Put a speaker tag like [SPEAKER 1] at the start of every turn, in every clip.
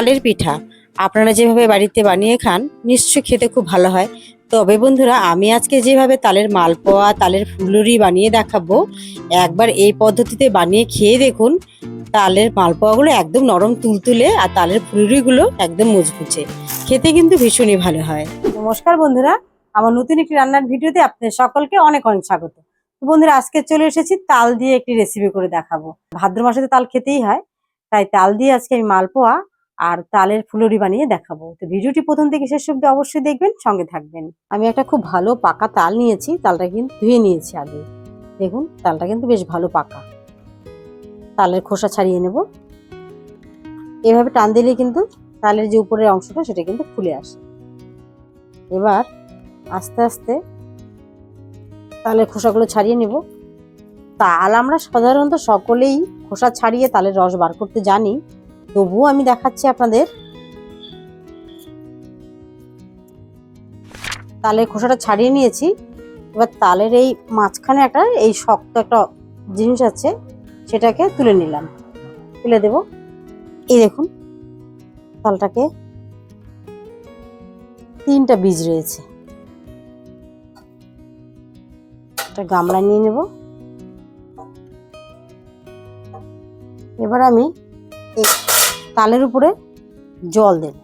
[SPEAKER 1] তালের পিঠা। আপনারা যেভাবে বাড়িতে বানিয়ে খান, নিশ্চয়ই খেতে খুব ভালো হয়। তবে বন্ধুরা, আমি আজকে যেভাবে তালের মালপোয়া, তালের ফুলুরি বানিয়ে দেখাবো, একবার এই পদ্ধতিতে বানিয়ে খেয়ে দেখুন, তালের মালপোয়াগুলো একদম নরম তুলতুলে আর তালের ফুলুরিগুলো একদম মুচমুচে খেতে কিন্তু ভীষণই ভালো হয়। নমস্কার বন্ধুরা, আমার নতুন একটি রান্নার ভিডিওতে আপনাদের সকলকে অনেক অনেক স্বাগত। বন্ধুরা, আজকে চলে এসেছি তাল দিয়ে একটি রেসিপি করে দেখাবো। ভাদ্র মাসে তো তাল খেতেই হয়, তাই তাল দিয়ে আজকে আমি মালপোয়া আর তালের ফুলরি বানিয়ে দেখাবো। তো ভিডিওটি প্রথম থেকে শেষ অব্দি অবশ্যই দেখবেন, সঙ্গে থাকবেন। আমি একটা খুব ভালো পাকা তাল নিয়েছি, তালটা কিন্তু ধুয়ে নিয়েছি আগে। দেখুন, তালটা কিন্তু বেশ ভালো পাকা। তালের খোসা ছাড়িয়ে নেব। এভাবে টান দিলে কিন্তু তালের যে উপরের অংশটা, সেটা কিন্তু খুলে আসে। এবার আস্তে আস্তে তালের খোসাগুলো ছাড়িয়ে নেব। তাল আমরা সাধারণত সকলেই খোসা ছাড়িয়ে তালের রস বার করতে জানি। তবুও আমি দেখাচ্ছি আপনাদের। তালের খোসাটা ছাড়িয়ে নিয়েছি। এবার তালের এই মাঝখানে একটা, এই শক্ত একটা জিনিস আছে, সেটাকে তুলে নিলাম। তুলে দেব। এই দেখুন, তালটাকে তিনটা বীজ রয়েছে। একটা গামলা নিয়ে নেব। এবার আমি তালের উপরে জল দেব।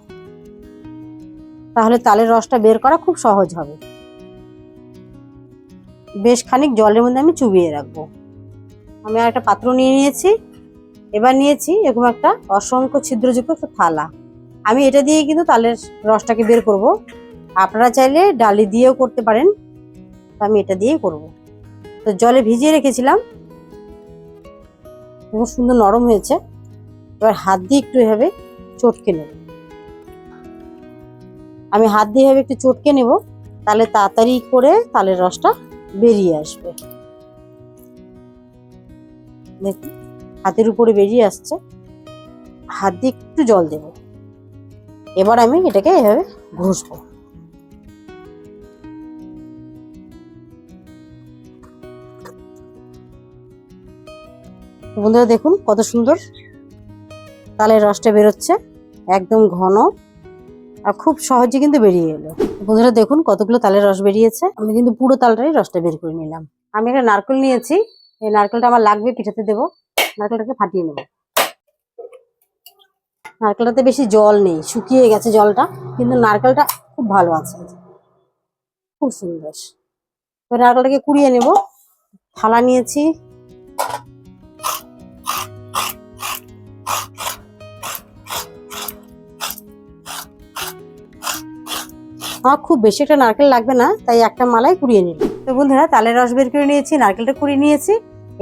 [SPEAKER 1] তাহলে তালের রসটা বের করা খুব সহজ হবে। বেশ খানিক জলের মধ্যে আমি চুবিয়ে রাখব। আমি আর একটা পাত্র নিয়ে নিয়েছি। এবার নিয়েছি এরকম একটা অসংখ্য ছিদ্রযুক্ত একটা থালা। আমি এটা দিয়ে কিন্তু তালের রসটাকে বের করব। আপনারা চাইলে ডালি দিয়েও করতে পারেন। আমি এটা দিয়েই করব। তো জলে ভিজিয়ে রেখেছিলাম। খুব সুন্দর নরম হয়েছে। এবার হাত দিয়ে একটু এভাবে চটকে নেব। আমি হাত দিয়ে এভাবে একটু চটকে নেব, তাহলে তাড়াতাড়ি করে তালের রসটা বেরিয়ে আসবে। দেখুন, হাতের উপরে বেরিয়ে আসছে। হাত দিয়ে একটু জল দেব। এবার আমি এটাকে এভাবে ঘষবো। বন্ধুরা দেখুন কত সুন্দর তালের রসটা বেরোচ্ছে, একদম ঘন। আর খুব সহজে কিন্তু বেরিয়ে এলো। বন্ধুরা দেখুন কতগুলো তালের রস বেরিয়েছে। আমি কিন্তু পুরো তালটাই রসটা বের করে নিলাম। আমি একটা নারকেল নিয়েছি, এই নারকেলটা আমার লাগবে, পিঠাতে দেবো। নারকেলটাকে ফাটিয়ে নেব। নারকেলটাতে বেশি জল নেই, শুকিয়ে গেছে জলটা, কিন্তু নারকেলটা খুব ভালো আছে। খুব সুন্দর। নারকেলটাকে কুড়িয়ে নেব। থালা নিয়েছি আমার খুব বেশি একটা নারকেল লাগবে না, তাই একটা মালাই কুড়িয়ে নিল তো বন্ধুরা, তালের রস বের করে নিয়েছি, নারকেলটা কুড়িয়ে নিয়েছি।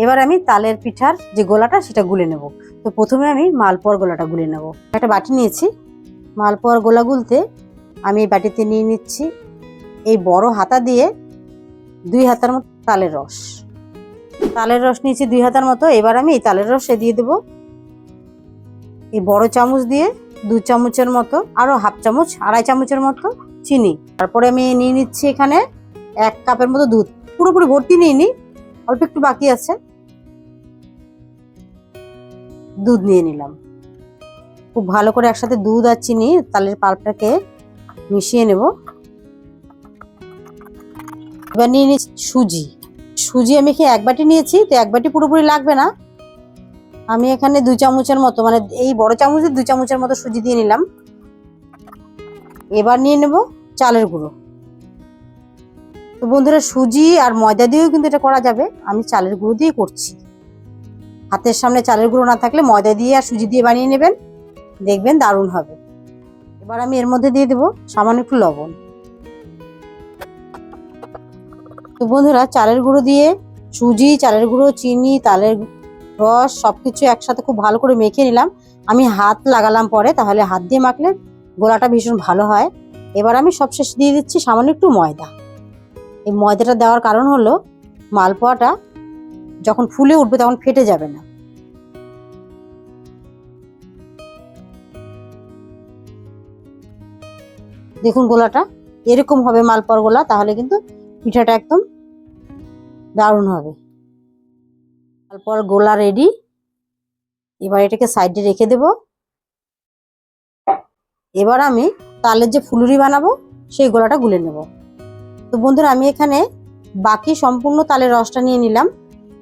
[SPEAKER 1] এবার আমি তালের পিঠার যে গোলাটা, সেটা গুলে নেব। তো প্রথমে আমি মালপোয়ার গোলাটা গুলে নেব। একটা বাটি নিয়েছি। মালপোয়ার গোলা গুলতে আমি এই বাটিতে নিয়ে নিচ্ছি এই বড় হাতা দিয়ে দুই হাতার মতো তালের রস। তালের রস নিয়েছি দুই হাতার মতো, এবার আমি এই তালের রসে দিয়ে দেব এই বড় চামচ দিয়ে দু চামচের মতো আরও হাফ চামচ, আড়াই চামচের মতো চিনি। তারপরে আমি নিয়ে নিচ্ছি এখানে এক কাপের মতো দুধ। পুরোপুরি ভর্তি নিয়ে নি অল্প একটু বাকি আছে। দুধ নিয়ে নিলাম। খুব ভালো করে একসাথে দুধ আর চিনি তালের পাল্পটাকে মিশিয়ে নেব। এবার নিয়ে নিচ্ছি সুজি। সুজি আমি কি এক বাটি নিয়েছি? তো এক বাটি পুরোপুরি লাগবে না। আমি এখানে দুই চামচের মতো মানে এই বড় চামচে দুই চামচের মতো সুজি দিয়ে নিলাম। এবার নিয়ে নেব চালের গুঁড়ো। তো বন্ধুরা, সুজি আর ময়দা দিয়েও কিন্তু এটা করা যাবে। আমি চালের গুঁড়ো দিয়ে করছি। হাতের সামনে চালের গুঁড়ো না থাকলে ময়দা দিয়ে আর সুজি দিয়ে বানিয়ে নেবেন। দেখবেন দারুণ হবে। এবার আমি এর মধ্যে দিয়ে দেবো সামান্য একটু লবণ। তো বন্ধুরা, চালের গুঁড়ো দিয়ে সুজি, চালের গুঁড়ো, চিনি, তালের রস সবকিছু একসাথে খুব ভালো করে মেখে নিলাম। আমি হাত লাগালাম পরে, তাহলে হাত দিয়ে মাখলে গোলাটা ভীষণ ভালো হয়। এবার আমি সবশেষ দিয়ে দিচ্ছি সামান্য একটু ময়দা। এই ময়দাটা দেওয়ার কারণ হলো, মালপোয়াটা যখন ফুলে উঠবে তখন ফেটে যাবে না। দেখুন গোলাটা, এরকম হবে মালপোয়ার গোলা, তাহলে কিন্তু পিঠাটা একদম দারুণ হবে। মালপোয়ার গোলা রেডি এবার এটাকে সাইডে রেখে দেবো। এবার আমি তালের যে ফুলুরি বানাবো, সেই গোলাটা গুলে নেব। তো বন্ধুরা, আমি এখানে বাকি সম্পূর্ণ তালের রসটা নিয়ে নিলাম।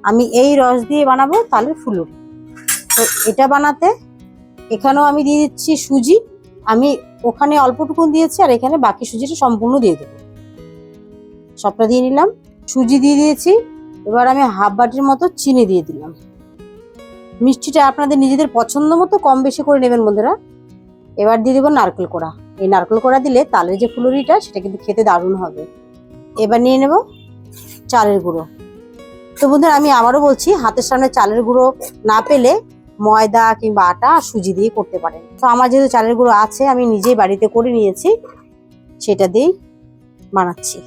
[SPEAKER 1] আমি এই রস দিয়ে বানাবো তালের ফুলুরি। তো এটা বানাতে এখানেও আমি দিয়ে দিচ্ছি সুজি। আমি ওখানে অল্পটুকুন দিয়েছি আর এখানে বাকি সুজিটা সম্পূর্ণ দিয়ে দেবো। সবটা দিয়ে নিলাম, সুজি দিয়ে দিয়েছি। এবার আমি হাফ বাটির মতো চিনি দিয়ে দিলাম। মিষ্টিটা আপনাদের নিজেদের পছন্দ মতো কম বেশি করে নেবেন বন্ধুরা। এবার দিয়ে দেবো নারকেল কোড়া। এই নারকেল কোড়া দিলে তালের যে ফুলুরিটা, সেটা কিন্তু খেতে দারুণ হবে। এবার নিয়ে নেব চালের গুঁড়ো। তো বন্ধুরা, আমি আবারও বলছি, হাতের সামনে চালের গুঁড়ো না পেলে ময়দা কিংবা আটা সুজি দিয়ে করতে পারেন। তো আমার যেহেতু চালের গুঁড়ো আছে, আমি নিজেই বাড়িতে করে নিয়েছি। সেটা দিয়েই বানাচ্ছি।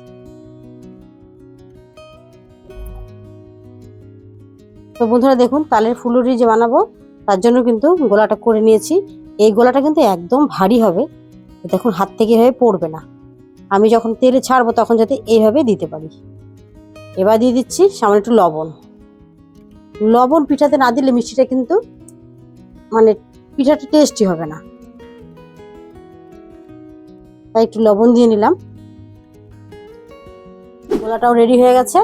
[SPEAKER 1] তো বন্ধুরা, দেখুন, তালের ফুলুরি যে বানাবো, তার জন্য কিন্তু গোলাটা করে নিয়েছি। এই গোলাটা কিন্তু একদম ভারী হবে। দেখুন, হাত থেকে এভাবে পড়বে না। আমি যখন তেলে ছাড়বো তখন যাতে এইভাবে দিতে পারি। এবার দিয়ে দিচ্ছি সামনে একটু লবণ। লবণ পিঠাতে না দিলে মিষ্টিটা কিন্তু মানে পিঠাটা টেস্টি হবে না। তাই একটু লবণ দিয়ে নিলাম। গোলাটাও রেডি হয়ে গেছে।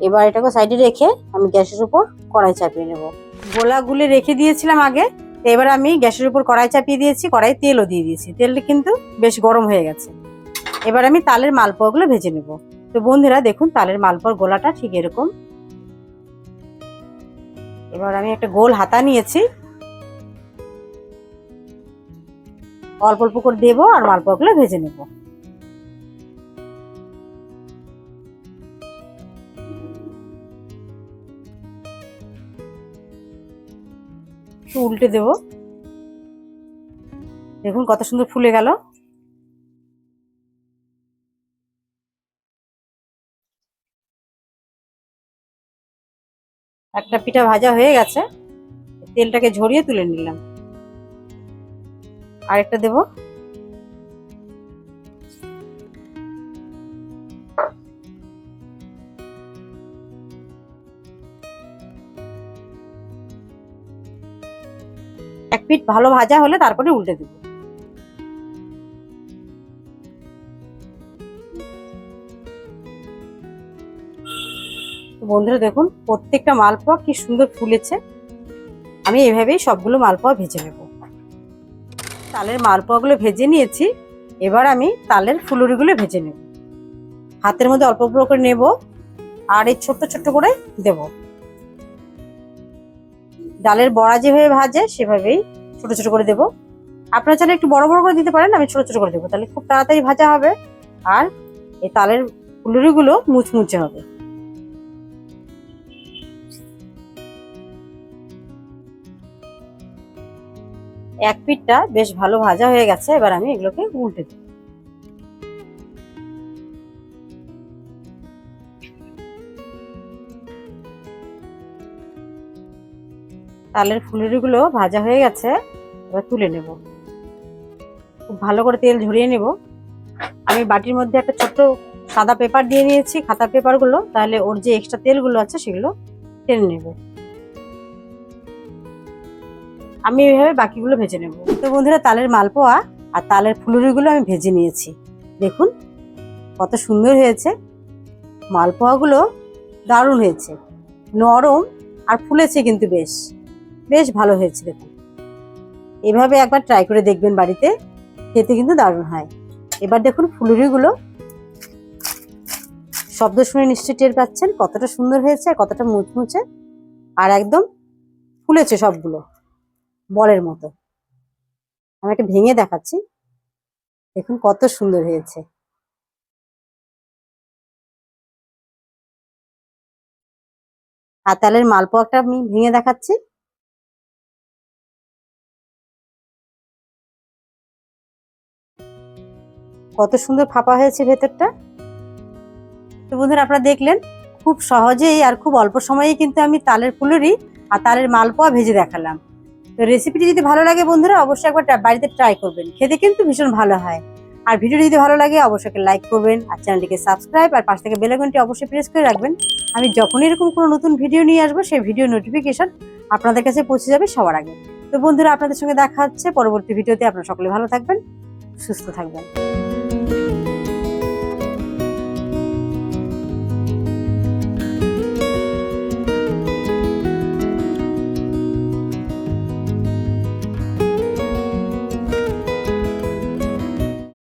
[SPEAKER 1] এবার এটাকে সাইডে রেখে আমি গ্যাসের উপর কড়াই চাপিয়ে নেব। গোলা গুলে রেখে দিয়েছিলাম আগে। এবার আমি গ্যাসের উপর কড়াই চাপিয়ে দিয়েছি কড়াই তেলও দিয়ে দিয়েছি। তেলটা কিন্তু বেশ গরম হয়ে গেছে। এবার আমি তালের মালপোয়াগুলো ভেজে নেব। তো বন্ধুরা, দেখুন তালের মালপোয়ার গোলাটা ঠিক এরকম। এবার আমি একটা গোল হাতা নিয়েছি। অল্প অল্প করে দেবো আর মালপোয়াগুলো ভেজে নেব। উল্টে দেব। দেখুন কত সুন্দর ফুলে গেল। একটা পিঠা ভাজা হয়ে গেছে। তেলটাকে ঝরিয়ে তুলে নিলাম। আরেকটা দেব। এক পিঠ ভালো ভাজা হলে তারপরে উল্টে দেবো। বন্ধুরা দেখুন, প্রত্যেকটা মালপোয়া কি সুন্দর ফুলেছে। আমি এভাবেই সবগুলো মালপোয়া ভেজে নেব। তালের মালপোয়াগুলো ভেজে নিয়েছি, এবার আমি তালের ফুলুরিগুলো ভেজে নেব। হাতের মধ্যে অল্প অল্প করে নেব, আর এই ছোট্ট ছোট্ট করে দেব। ডালের বড়া যেভাবে ভাজে, সেভাবেই ছোট ছোট করে দেব। আপনারা চাইলে একটু বড় বড় করে দিতে পারেন, আমি ছোট ছোট করে দেবো। তাহলে খুব তাড়াতাড়ি ভাজা হবে আর এই তালের ফুলুরিগুলো মুচমুচে হবে। এক পিঠটা বেশ ভালো ভাজা হয়ে গেছে, এবার আমি এগুলোকে উল্টে দেব। তালের ফুলুরিগুলো ভাজা হয়ে গেছে, এবার তুলে নেব। খুব ভালো করে তেল ঝরিয়ে নেব। আমি বাটির মধ্যে একটা ছোট্ট সাদা পেপার দিয়ে নিয়েছি খাতা পেপারগুলো। তাহলে ওর যে এক্সট্রা তেলগুলো আছে সেগুলো টেনে নেবে। আমি এইভাবে বাকিগুলো ভেজে নেব। তো বন্ধুরা, তালের মালপোয়া আর তালের ফুলুরিগুলো আমি ভেজে নিয়েছি। দেখুন, কত সুন্দর হয়েছে। মালপোয়াগুলো দারুণ হয়েছে। নরম আর ফুলেছে কিন্তু বেশ। বেশ ভালো হয়েছে দেখুন। এভাবে একবার ট্রাই করে দেখবেন বাড়িতে, খেতে কিন্তু দারুণ হয়। এবার দেখুন ফুলুরিগুলো। শব্দ শুনে নিশ্চয়ই টের পাচ্ছেন কতটা সুন্দর হয়েছে আর কতটা মুচমুচে, আর একদম ফুলেছে সবগুলো, বলের মতো। আমি একটা ভেঙে দেখাচ্ছি। দেখুন কত সুন্দর হয়েছে। আর তালের মালপোয়াটা আমি ভেঙে দেখাচ্ছি। কত সুন্দর ফাঁপা হয়েছে ভেতরটা। তো বন্ধুরা, আপনারা দেখলেন, খুব সহজেই আর খুব অল্প সময়েই কিন্তু আমি তালের ফুলুরি আর তালের মালপোয়া ভেজে দেখালাম। তো রেসিপিটি যদি ভালো লাগে বন্ধুরা, অবশ্যই একবার বাড়িতে ট্রাই করবেন। খেতে কিন্তু ভীষণ ভালো হয়। আর ভিডিওটি যদি ভালো লাগে, অবশ্যই লাইক করবেন আর চ্যানেলটিকে সাবস্ক্রাইব আর পাশ থেকে বেলাইকনটি অবশ্যই প্রেস করে রাখবেন। আমি যখনই এরকম কোনো নতুন ভিডিও নিয়ে আসব, সেই ভিডিও নোটিফিকেশন আপনাদের কাছে পৌঁছে যাবে সবার আগে। তো বন্ধুরা, আপনাদের সঙ্গে দেখা হচ্ছে পরবর্তী ভিডিওতে আপনারা সকলে ভালো থাকবেন, সুস্থ থাকবেন।